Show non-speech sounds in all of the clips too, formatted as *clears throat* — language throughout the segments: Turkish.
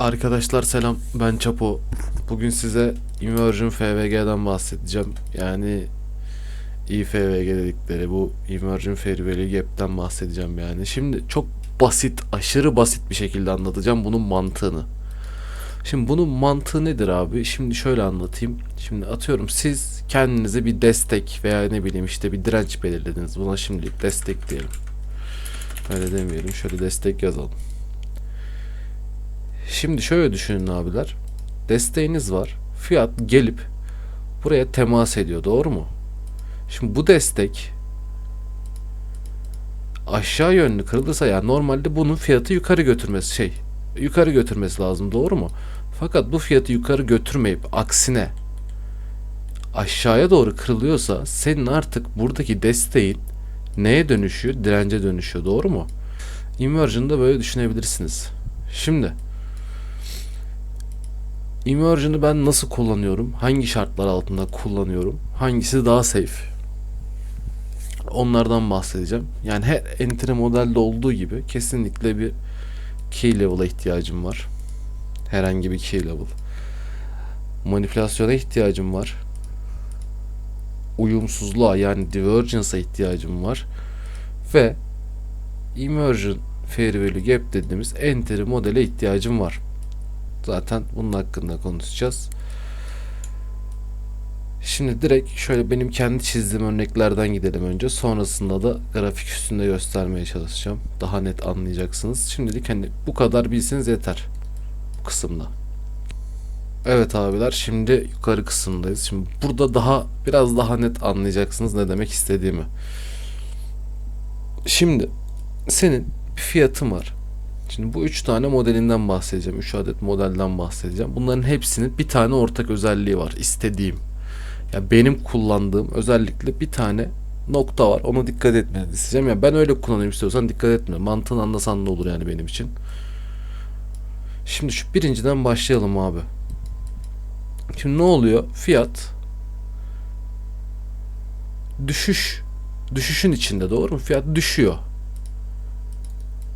Arkadaşlar selam ben Çapo. Bugün size Immersion FVG'den bahsedeceğim. Yani IFVG dedikleri bu Immersion Fair Value Gap'ten bahsedeceğim yani. Şimdi çok basit, aşırı basit bir şekilde anlatacağım bunun mantığını. Şimdi bunun mantığı nedir abi? Şimdi şöyle anlatayım. Şimdi atıyorum siz kendinize bir destek veya ne bileyim işte bir direnç belirlediniz. Buna şimdilik destek diyelim. Öyle demeyelim. Şöyle destek yazalım. Şimdi şöyle düşünün abiler. Desteğiniz var. Fiyat gelip buraya temas ediyor. Doğru mu? Şimdi bu destek aşağı yönlü kırılırsa yani normalde bunun fiyatı yukarı götürmesi şey yukarı götürmesi lazım doğru mu? Fakat bu fiyatı yukarı götürmeyip aksine aşağıya doğru kırılıyorsa senin artık buradaki desteğin neye dönüşüyor? Dirence dönüşüyor doğru mu? Inversion'da böyle düşünebilirsiniz. Şimdi Immersion'ı ben nasıl kullanıyorum? Hangi şartlar altında kullanıyorum? Hangisi daha safe? Onlardan bahsedeceğim. Yani her entry modelde olduğu gibi kesinlikle bir key level'a ihtiyacım var. Herhangi bir key level. Manipülasyona ihtiyacım var. Uyumsuzluğa yani divergence'a ihtiyacım var. Ve immersion fair value gap dediğimiz entry modele ihtiyacım var. Zaten bunun hakkında konuşacağız. Şimdi direkt şöyle benim kendi çizdiğim örneklerden gidelim önce. Sonrasında da grafik üstünde göstermeye çalışacağım. Daha net anlayacaksınız. Şimdilik hani bu kadar bilseniz yeter. Bu kısımda. Evet abiler şimdi yukarı kısımdayız. Şimdi burada daha biraz daha net anlayacaksınız ne demek istediğimi. Şimdi senin bir fiyatın var. Şimdi bu üç tane modelinden bahsedeceğim. Üç adet modelden bahsedeceğim. Bunların hepsinin bir tane ortak özelliği var. istediğim. Ya benim kullandığım özellikle bir tane nokta var. Ona dikkat etmeni isteyeceğim. Ya ben öyle kullanayım istiyorsan dikkat etme. Mantığını anlasan da olur yani benim için. Şimdi şu birinciden başlayalım abi. Şimdi ne oluyor? Fiyat düşüş düşüşün içinde doğru mu? Fiyat düşüyor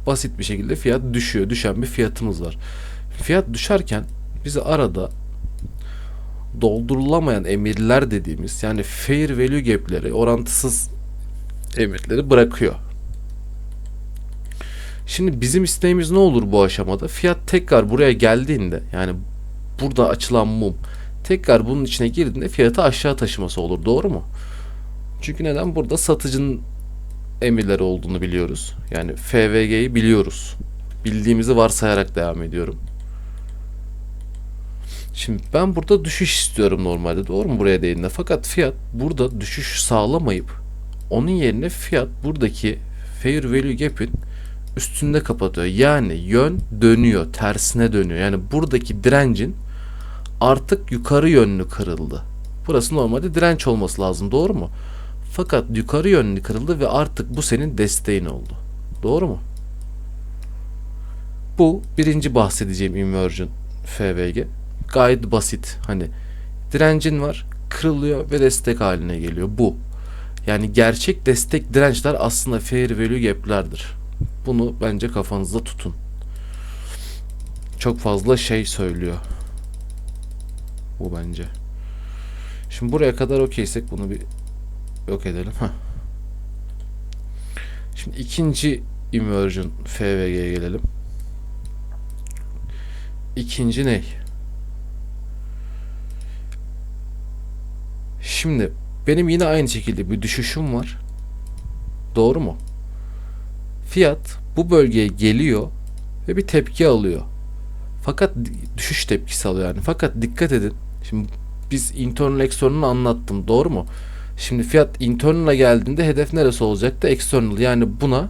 basit bir şekilde fiyat düşüyor. Düşen bir fiyatımız var. Fiyat düşerken bizi arada doldurulamayan emirler dediğimiz yani fair value gap'leri, orantısız emirleri bırakıyor. Şimdi bizim isteğimiz ne olur bu aşamada? Fiyat tekrar buraya geldiğinde yani burada açılan mum tekrar bunun içine girdiğinde fiyatı aşağı taşıması olur. Doğru mu? Çünkü neden? Burada satıcının emirleri olduğunu biliyoruz. Yani FVG'yi biliyoruz. Bildiğimizi varsayarak devam ediyorum. Şimdi ben burada düşüş istiyorum normalde. Doğru mu buraya değinde? Fakat fiyat burada düşüş sağlamayıp onun yerine fiyat buradaki fair value gap'in üstünde kapatıyor. Yani yön dönüyor, tersine dönüyor. Yani buradaki direncin artık yukarı yönlü kırıldı. Burası normalde direnç olması lazım. Doğru mu? Fakat yukarı yönlü kırıldı ve artık bu senin desteğin oldu. Doğru mu? Bu birinci bahsedeceğim inversion FVG. Gayet basit. Hani direncin var, kırılıyor ve destek haline geliyor. Bu. Yani gerçek destek dirençler aslında fair value gap'lerdir. Bunu bence kafanızda tutun. Çok fazla şey söylüyor. Bu bence. Şimdi buraya kadar okeysek bunu bir yok edelim. Heh. Şimdi ikinci immersion FVG'ye gelelim. İkinci ne? Şimdi benim yine aynı şekilde bir düşüşüm var. Doğru mu? Fiyat bu bölgeye geliyor ve bir tepki alıyor. Fakat düşüş tepkisi alıyor yani. Fakat dikkat edin. Şimdi biz internal external'ı anlattım. Doğru mu? Şimdi fiyat internal'a geldiğinde hedef neresi olacaktı? External. Yani buna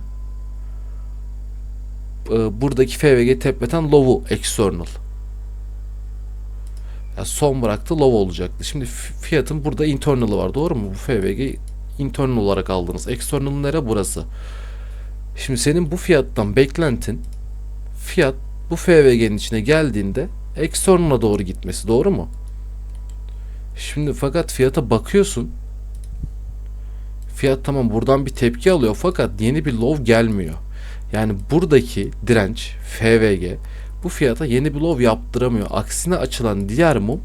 e, buradaki FVG tepeten low'u external. Yani son bıraktı low olacaktı. Şimdi fiyatın burada internal'ı var. Doğru mu? Bu FVG internal olarak aldınız. External nere burası? Şimdi senin bu fiyattan beklentin fiyat bu FVG'nin içine geldiğinde external'a doğru gitmesi. Doğru mu? Şimdi fakat fiyata bakıyorsun fiyat tamam buradan bir tepki alıyor fakat yeni bir low gelmiyor. Yani buradaki direnç FVG bu fiyata yeni bir low yaptıramıyor. Aksine açılan diğer mum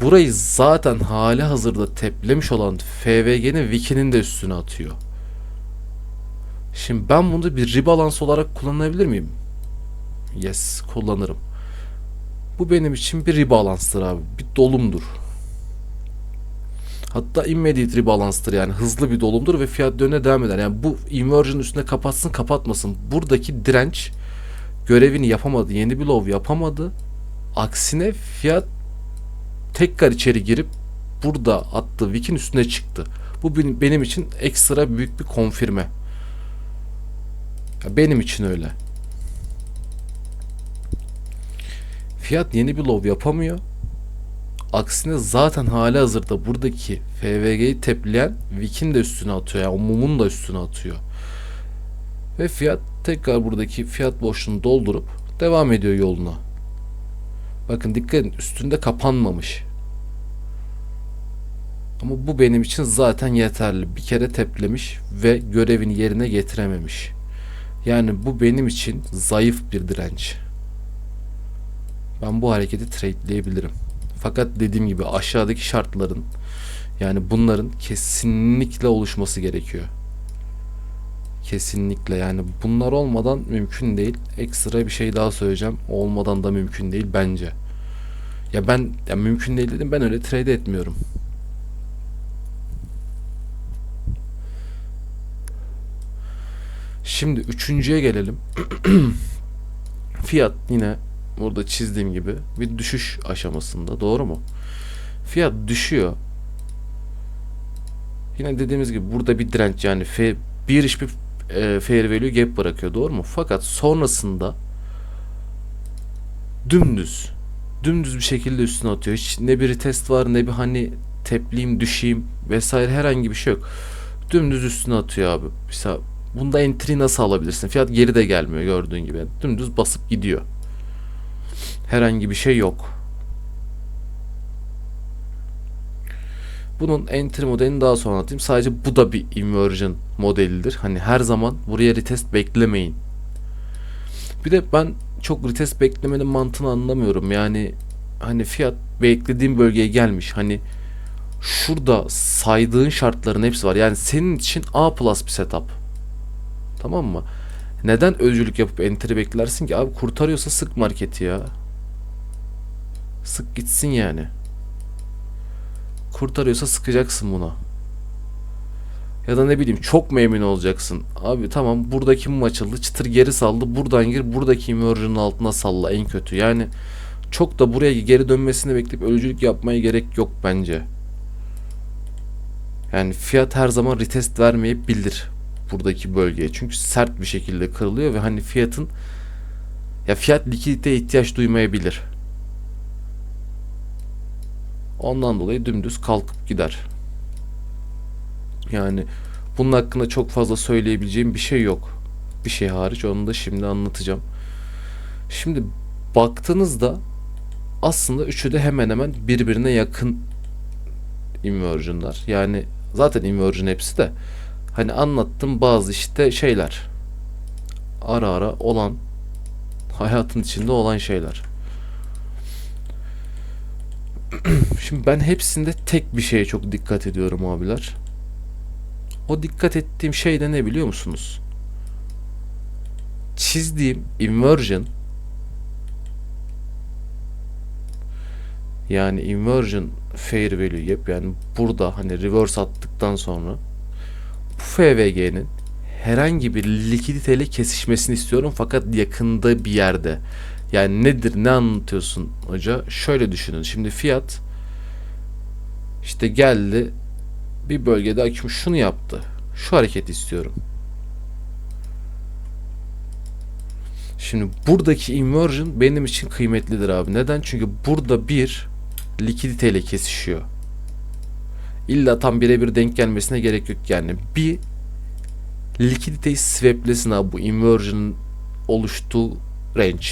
burayı zaten hali hazırda teplemiş olan FVG'nin wikinin de üstüne atıyor. Şimdi ben bunu bir rebalans olarak kullanabilir miyim? Yes, kullanırım. Bu benim için bir rebalanstır abi. Bir dolumdur. Hatta immediate rebalance'tır yani hızlı bir dolumdur ve fiyat dönene devam eder. Yani bu inversion üstüne kapatsın kapatmasın. Buradaki direnç görevini yapamadı. Yeni bir low yapamadı. Aksine fiyat tekrar içeri girip burada attığı wick'in üstüne çıktı. Bu benim, için ekstra büyük bir konfirme. Benim için öyle. Fiyat yeni bir low yapamıyor. Aksine zaten hali hazırda buradaki FVG'yi tepleyen Wick'in de üstüne atıyor. Yani o mumun da üstüne atıyor. Ve fiyat tekrar buradaki fiyat boşluğunu doldurup devam ediyor yoluna. Bakın dikkat edin üstünde kapanmamış. Ama bu benim için zaten yeterli. Bir kere teplemiş ve görevini yerine getirememiş. Yani bu benim için zayıf bir direnç. Ben bu hareketi trade'leyebilirim. Fakat dediğim gibi aşağıdaki şartların yani bunların kesinlikle oluşması gerekiyor. Kesinlikle yani bunlar olmadan mümkün değil. Ekstra bir şey daha söyleyeceğim. Olmadan da mümkün değil bence. Ya ben ya mümkün değil dedim ben öyle trade etmiyorum. Şimdi üçüncüye gelelim. *clears throat* Fiyat yine burada çizdiğim gibi bir düşüş aşamasında doğru mu? Fiyat düşüyor. Yine dediğimiz gibi burada bir direnç yani fe, bir iş bir e, fair value gap bırakıyor doğru mu? Fakat sonrasında dümdüz dümdüz bir şekilde üstüne atıyor. Hiç ne bir test var ne bir hani tepliyim düşeyim vesaire herhangi bir şey yok. Dümdüz üstüne atıyor abi. Mesela bunda entry nasıl alabilirsin? Fiyat geri de gelmiyor gördüğün gibi. Dümdüz basıp gidiyor. Herhangi bir şey yok. Bunun entry modelini daha sonra anlatayım. Sadece bu da bir inversion modelidir. Hani her zaman buraya retest beklemeyin. Bir de ben çok retest beklemenin mantığını anlamıyorum. Yani hani fiyat beklediğim bölgeye gelmiş. Hani şurada saydığın şartların hepsi var. Yani senin için A plus bir setup. Tamam mı? Neden öncülük yapıp entry beklersin ki? Abi kurtarıyorsa sık marketi ya. Sık gitsin yani. Kurtarıyorsa sıkacaksın buna. Ya da ne bileyim çok mu emin olacaksın? Abi tamam buradaki mum açıldı çıtır geri saldı. Buradan gir buradaki inversion'ın altına salla en kötü. Yani çok da buraya geri dönmesini bekleyip ölücülük yapmaya gerek yok bence. Yani fiyat her zaman retest vermeyebilir buradaki bölgeye. Çünkü sert bir şekilde kırılıyor ve hani fiyatın ya fiyat likidite ihtiyaç duymayabilir. Ondan dolayı dümdüz kalkıp gider. Yani bunun hakkında çok fazla söyleyebileceğim bir şey yok. Bir şey hariç onu da şimdi anlatacağım. Şimdi baktığınızda aslında üçü de hemen hemen birbirine yakın inversion'lar. Yani zaten inversion hepsi de hani anlattım bazı işte şeyler ara ara olan hayatın içinde olan şeyler. *clears throat* Şimdi ben hepsinde tek bir şeye çok dikkat ediyorum abiler. O dikkat ettiğim şey de ne biliyor musunuz? Çizdiğim inversion yani inversion fair value gap yani burada hani reverse attıktan sonra bu FVG'nin herhangi bir likiditeyle kesişmesini istiyorum fakat yakında bir yerde. Yani nedir ne anlatıyorsun hoca? Şöyle düşünün. Şimdi fiyat işte geldi bir bölgede aküm şunu yaptı. Şu hareketi istiyorum. Şimdi buradaki inversion benim için kıymetlidir abi. Neden? Çünkü burada bir likiditeyle kesişiyor. İlla tam birebir denk gelmesine gerek yok yani. Bir likiditeyi swaplesin abi bu inversion'ın oluştuğu range.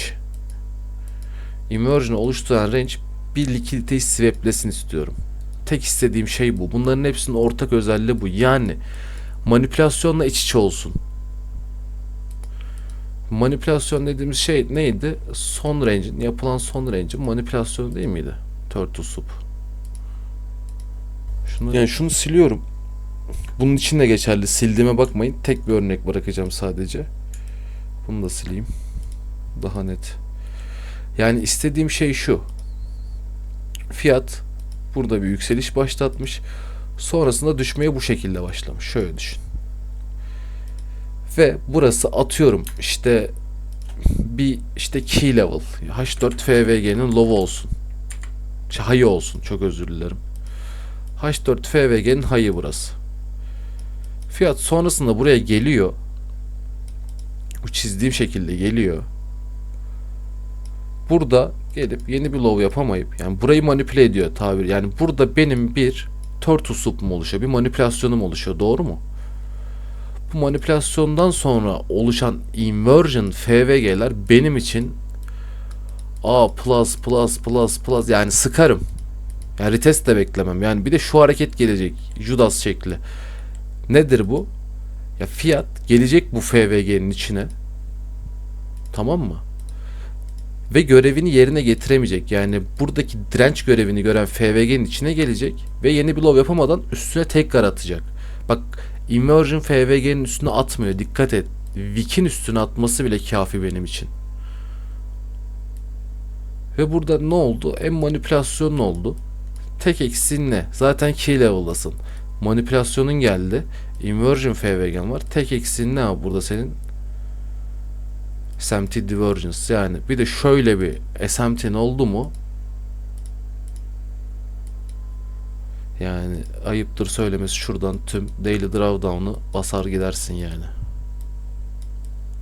Inversion'ı oluşturan range bir likiditeyi swaplesin istiyorum. Tek istediğim şey bu. Bunların hepsinin ortak özelliği bu. Yani manipülasyonla iç içe olsun. Manipülasyon dediğimiz şey neydi? Son range'in, yapılan son range'in manipülasyonu değil miydi? Turtle soup. Şunu, yani şunu siliyorum. Bunun için de geçerli. Sildiğime bakmayın. Tek bir örnek bırakacağım sadece. Bunu da sileyim. Daha net. Yani istediğim şey şu. Fiyat burada bir yükseliş başlatmış. Sonrasında düşmeye bu şekilde başlamış. Şöyle düşün. Ve burası atıyorum işte bir işte key level H4 FVG'nin low olsun. High'ı olsun. Çok özür dilerim. H4 FVG'nin high'ı burası. Fiyat sonrasında buraya geliyor. Bu çizdiğim şekilde geliyor. Burada gelip yeni bir low yapamayıp yani burayı manipüle ediyor tabir. Yani burada benim bir turtle soup oluşuyor? Bir manipülasyonum oluşuyor. Doğru mu? Bu manipülasyondan sonra oluşan inversion FVG'ler benim için A plus plus plus plus yani sıkarım. Yani retest de beklemem. Yani bir de şu hareket gelecek. Judas şekli. Nedir bu? Ya fiyat gelecek bu FVG'nin içine. Tamam mı? Ve görevini yerine getiremeyecek. Yani buradaki direnç görevini gören FVG'nin içine gelecek ve yeni bir yapamadan üstüne tekrar atacak. Bak Immersion FVG'nin üstüne atmıyor. Dikkat et. Wick'in üstüne atması bile kafi benim için. Ve burada ne oldu? En manipülasyon oldu. Tek eksiğin ne? Zaten key level'dasın. Manipülasyonun geldi. Inversion FVG'n var. Tek eksiğin ne abi burada senin? SMT Divergence yani. Bir de şöyle bir SMT'nin oldu mu? Yani ayıptır söylemesi şuradan tüm Daily Drawdown'u basar gidersin yani.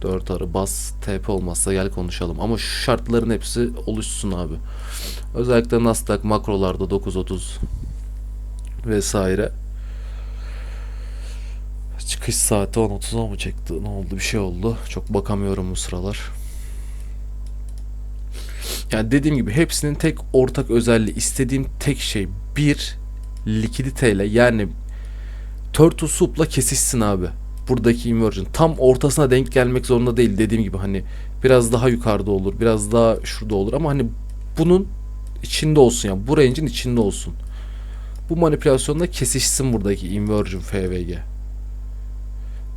4 arı bas TP olmazsa gel konuşalım. Ama şu şartların hepsi oluşsun abi. Özellikle Nasdaq makrolarda 930 vesaire. Çıkış saati 10.30'a mı çekti? Ne oldu? Bir şey oldu. Çok bakamıyorum bu sıralar. Yani dediğim gibi hepsinin tek ortak özelliği istediğim tek şey bir likiditeyle yani turtle soup'la kesişsin abi. Buradaki inversion tam ortasına denk gelmek zorunda değil dediğim gibi hani biraz daha yukarıda olur biraz daha şurada olur ama hani bunun içinde olsun yani bu range'in içinde olsun. Bu manipülasyonla kesişsin buradaki inversion FVG.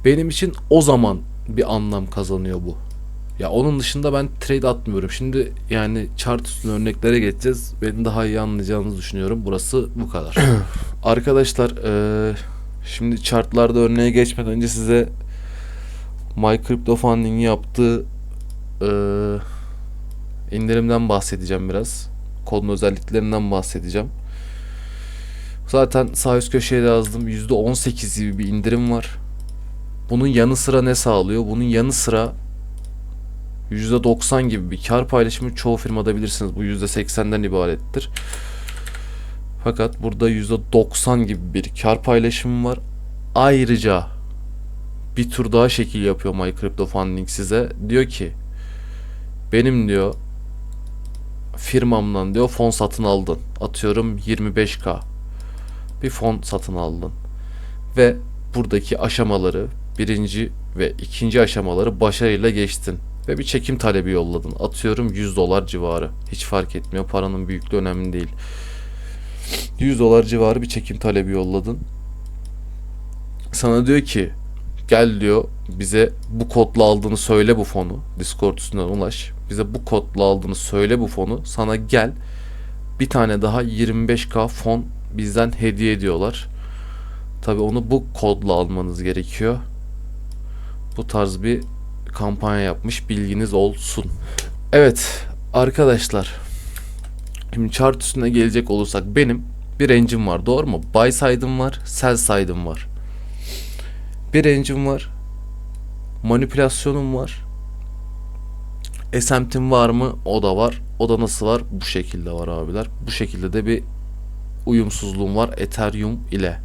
Benim için o zaman bir anlam kazanıyor bu. Ya onun dışında ben trade atmıyorum. Şimdi yani chart üstüne örneklere geçeceğiz. Beni daha iyi anlayacağınızı düşünüyorum. Burası bu kadar. *clears throat* Arkadaşlar eee, şimdi chartlarda örneğe geçmeden önce size My Crypto Funding'in yaptığı eee, indirimden bahsedeceğim biraz. Kodun özelliklerinden bahsedeceğim. Zaten sağ üst köşeye de yazdım. %18 gibi bir indirim var. Bunun yanı sıra ne sağlıyor? Bunun yanı sıra %90 gibi bir kar paylaşımı çoğu firmada bilirsiniz. Bu %80'den ibarettir. Fakat burada %90 gibi bir kar paylaşımı var. Ayrıca bir tur daha şekil yapıyor My Crypto Funding size. Diyor ki benim diyor firmamdan diyor fon satın aldın. Atıyorum 25k. Bir fon satın aldın. Ve buradaki aşamaları birinci ve ikinci aşamaları başarıyla geçtin ve bir çekim talebi yolladın. Atıyorum 100 dolar civarı. Hiç fark etmiyor. Paranın büyüklüğü önemli değil. 100 dolar civarı bir çekim talebi yolladın. Sana diyor ki gel diyor bize bu kodla aldığını söyle bu fonu. Discord üstünden ulaş. Bize bu kodla aldığını söyle bu fonu. Sana gel bir tane daha 25k fon bizden hediye ediyorlar. Tabi onu bu kodla almanız gerekiyor. Bu tarz bir kampanya yapmış bilginiz olsun. Evet arkadaşlar. Şimdi chart üstüne gelecek olursak benim bir range'im var doğru mu? Buy side'ım var, sell side'ım var. Bir range'im var. Manipülasyonum var. SMT'm var mı? O da var. O da nasıl var? Bu şekilde var abiler. Bu şekilde de bir uyumsuzluğum var Ethereum ile.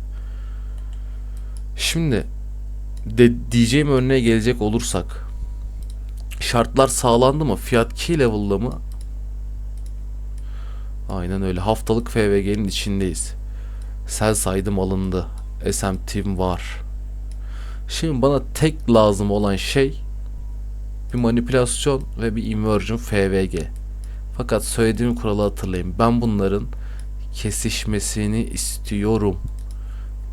Şimdi de diyeceğim örneğe gelecek olursak şartlar sağlandı mı? Fiyat key level'da mı? Aynen öyle. Haftalık FVG'nin içindeyiz. Sell saydım alındı. SMT'm var. Şimdi bana tek lazım olan şey bir manipülasyon ve bir inversion FVG. Fakat söylediğim kuralı hatırlayın. Ben bunların kesişmesini istiyorum.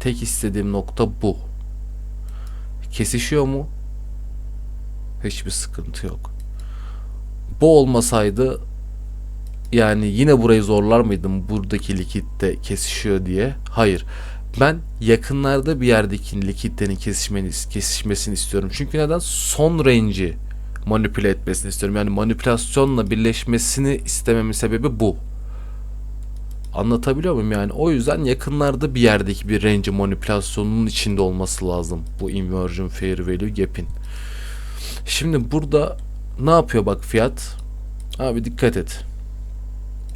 Tek istediğim nokta bu. Kesişiyor mu? Hiçbir sıkıntı yok. Bu olmasaydı yani yine burayı zorlar mıydım buradaki likitte kesişiyor diye? Hayır. Ben yakınlarda bir yerdeki likitlerin kesişmeni, kesişmesini istiyorum. Çünkü neden? Son range'i manipüle etmesini istiyorum. Yani manipülasyonla birleşmesini istememin sebebi bu. Anlatabiliyor muyum? Yani o yüzden yakınlarda bir yerdeki bir range manipülasyonunun içinde olması lazım. Bu inversion fair value gap'in. Şimdi burada ne yapıyor bak fiyat? Abi dikkat et.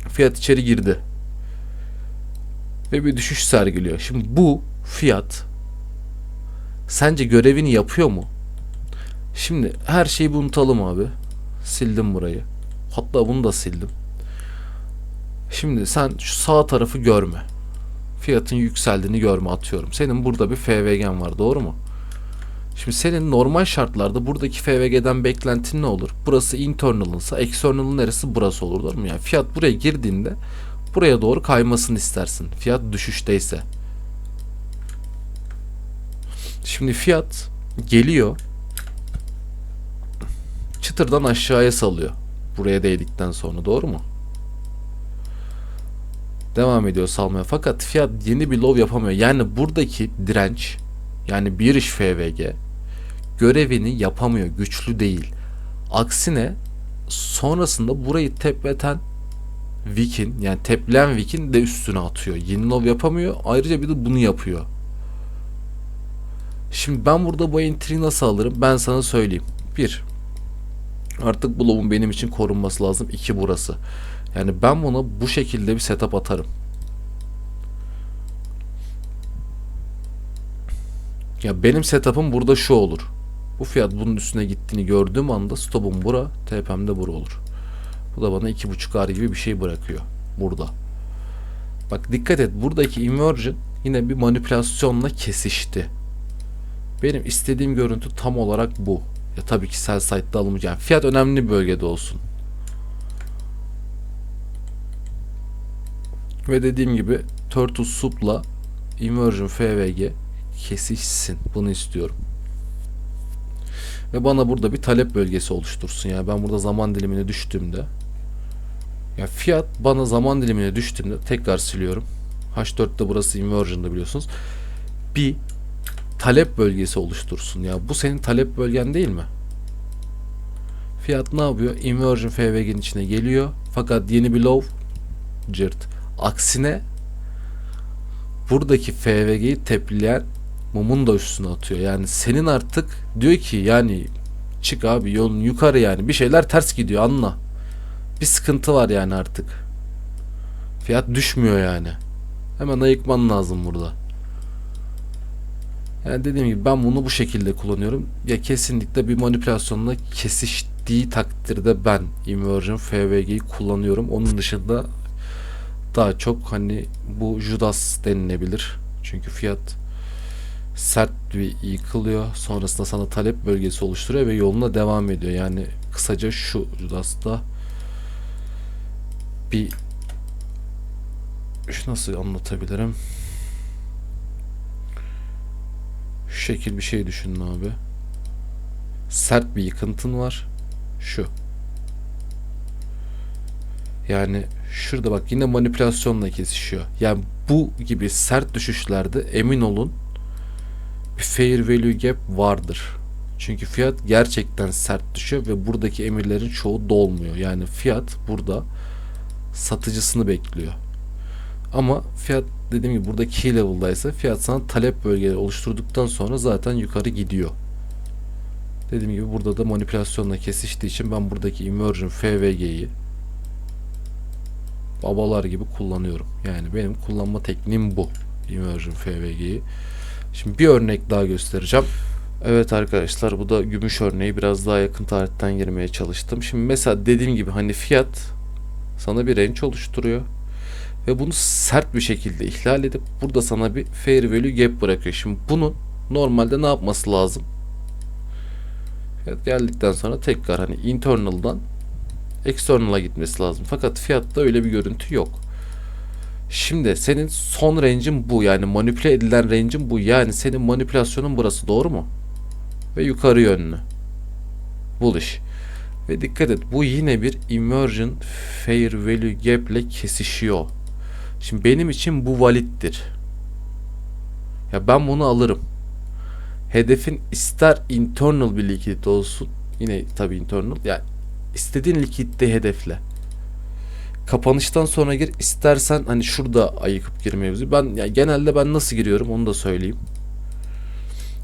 Fiyat içeri girdi. Ve bir düşüş sergiliyor. Şimdi bu fiyat sence görevini yapıyor mu? Şimdi her şeyi unutalım abi. Sildim burayı. Hatta bunu da sildim. Şimdi sen şu sağ tarafı görme. Fiyatın yükseldiğini görme atıyorum. Senin burada bir FVG'n var doğru mu? Şimdi senin normal şartlarda buradaki FVG'den beklentin ne olur? Burası internal'ınsa external'ın neresi burası olur doğru mu? Yani fiyat buraya girdiğinde buraya doğru kaymasını istersin. Fiyat düşüşteyse. Şimdi fiyat geliyor. Çıtırdan aşağıya salıyor. Buraya değdikten sonra doğru mu? Devam ediyor salmaya. Fakat fiyat yeni bir low yapamıyor. Yani buradaki direnç yani bir iş FVG görevini yapamıyor. Güçlü değil. Aksine sonrasında burayı tepleten Wick'in yani teplen Wick'in de üstüne atıyor. Yeni low yapamıyor. Ayrıca bir de bunu yapıyor. Şimdi ben burada bu entry'yi nasıl alırım? Ben sana söyleyeyim. Bir, artık bu low'un benim için korunması lazım. İki burası. Yani ben buna bu şekilde bir setup atarım. Ya benim setup'ım burada şu olur. Bu fiyat bunun üstüne gittiğini gördüğüm anda stop'um bura, TP'm de bura olur. Bu da bana 2.5 R gibi bir şey bırakıyor burada. Bak dikkat et buradaki inversion yine bir manipülasyonla kesişti. Benim istediğim görüntü tam olarak bu. Ya tabii ki sell side'da alınmayacak. Yani fiyat önemli bir bölgede olsun. Ve dediğim gibi Turtle Soup'la Inversion FVG kesişsin. Bunu istiyorum. Ve bana burada bir talep bölgesi oluştursun. Yani ben burada zaman dilimine düştüğümde ya fiyat bana zaman dilimine düştüğümde tekrar siliyorum. H4'te burası inversion'da biliyorsunuz. Bir talep bölgesi oluştursun. Ya bu senin talep bölgen değil mi? Fiyat ne yapıyor? Inversion FVG'nin içine geliyor. Fakat yeni bir low cırt. Aksine buradaki FVG'yi teplileyen mumun da üstüne atıyor. Yani senin artık diyor ki yani çık abi yolun yukarı yani bir şeyler ters gidiyor anla. Bir sıkıntı var yani artık. Fiyat düşmüyor yani. Hemen ayıkman lazım burada. Yani dediğim gibi ben bunu bu şekilde kullanıyorum. Ya kesinlikle bir manipülasyonla kesiştiği takdirde ben inversion FVG'yi kullanıyorum. Onun dışında daha çok hani bu Judas denilebilir. Çünkü fiyat sert bir yıkılıyor. Sonrasında sana talep bölgesi oluşturuyor ve yoluna devam ediyor. Yani kısaca şu Judas'ta bir şu nasıl anlatabilirim? Şu şekil bir şey düşünün abi. Sert bir yıkıntın var. Şu. Yani şurada bak yine manipülasyonla kesişiyor. Yani bu gibi sert düşüşlerde emin olun bir fair value gap vardır. Çünkü fiyat gerçekten sert düşüyor ve buradaki emirlerin çoğu dolmuyor. Yani fiyat burada satıcısını bekliyor. Ama fiyat dediğim gibi burada key level'daysa fiyat sana talep bölgeleri oluşturduktan sonra zaten yukarı gidiyor. Dediğim gibi burada da manipülasyonla kesiştiği için ben buradaki inversion FVG'yi babalar gibi kullanıyorum. Yani benim kullanma tekniğim bu. Inversion FVG'yi. Şimdi bir örnek daha göstereceğim. Evet arkadaşlar bu da gümüş örneği biraz daha yakın tarihten girmeye çalıştım. Şimdi mesela dediğim gibi hani fiyat sana bir range oluşturuyor. Ve bunu sert bir şekilde ihlal edip burada sana bir fair value gap bırakıyor. Şimdi bunun normalde ne yapması lazım? Fiyat geldikten sonra tekrar hani internal'dan external'a gitmesi lazım. Fakat fiyatta öyle bir görüntü yok. Şimdi senin son range'in bu yani manipüle edilen range'in bu. Yani senin manipülasyonun burası doğru mu? Ve yukarı yönlü. Bullish. Ve dikkat et bu yine bir inversion fair value gap ile kesişiyor. Şimdi benim için bu validdir. Ya ben bunu alırım. Hedefin ister internal bir likidite olsun. Yine tabii internal. Yani istediğin likidite hedefle. Kapanıştan sonra gir. istersen hani şurada ayıkıp girmeye mevzu. Ben ya genelde ben nasıl giriyorum onu da söyleyeyim.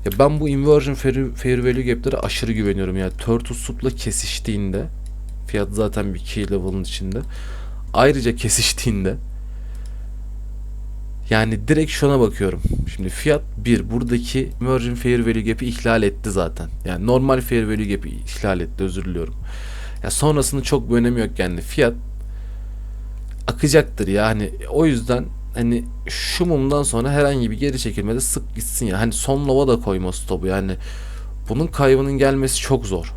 Ya ben bu inversion fair, fair value gap'lere aşırı güveniyorum. Yani turtle soup'la kesiştiğinde fiyat zaten bir key level'ın içinde. Ayrıca kesiştiğinde yani direkt şuna bakıyorum. Şimdi fiyat 1. Buradaki Emerging Fair Value Gap'i ihlal etti zaten. Yani normal Fair Value Gap'i ihlal etti özür diliyorum. Ya sonrasını çok bir önemi yok yani. Fiyat akacaktır ya. Hani o yüzden hani şu mumdan sonra herhangi bir geri çekilmede sık gitsin ya. Hani son lova da koyma stopu yani. Bunun kaybının gelmesi çok zor.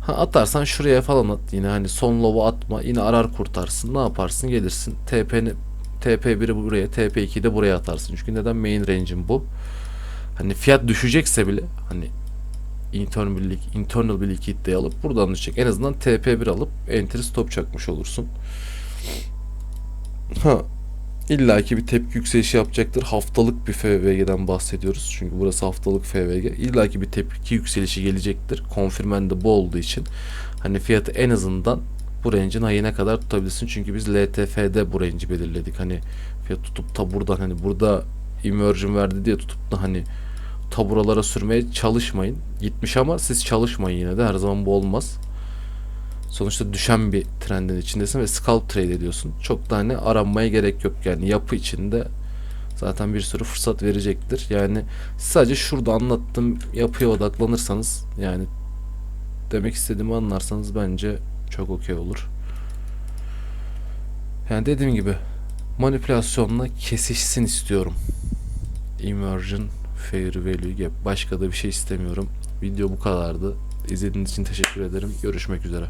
Ha atarsan şuraya falan at yine hani son lova atma yine arar kurtarsın ne yaparsın gelirsin TP'ni TP1'i buraya, TP2'yi de buraya atarsın. Çünkü neden main range'in bu? Hani fiyat düşecekse bile hani internal bir, internal bir liquidity alıp buradan düşecek. En azından TP1 alıp entry stop çakmış olursun. Ha İlla ki bir tepki yükselişi yapacaktır. Haftalık bir FVG'den bahsediyoruz. Çünkü burası haftalık FVG. İlla ki bir tepki yükselişi gelecektir. Konfirmen de bu olduğu için. Hani fiyatı en azından bu range'in ayına kadar tutabilirsin. Çünkü biz LTF'de bu range'i belirledik. Hani fiyat tutup da buradan hani burada inversion verdi diye tutup da hani taburalara sürmeye çalışmayın. Gitmiş ama siz çalışmayın yine de her zaman bu olmaz. Sonuçta düşen bir trendin içindesin ve scalp trade ediyorsun. Çok da hani aranmaya gerek yok yani yapı içinde zaten bir sürü fırsat verecektir. Yani sadece şurada anlattığım yapıya odaklanırsanız yani demek istediğimi anlarsanız bence çok okey olur. Yani dediğim gibi manipülasyonla kesişsin istiyorum. Inversion Fair Value Gap. Başka da bir şey istemiyorum. Video bu kadardı. İzlediğiniz için teşekkür ederim. Görüşmek üzere.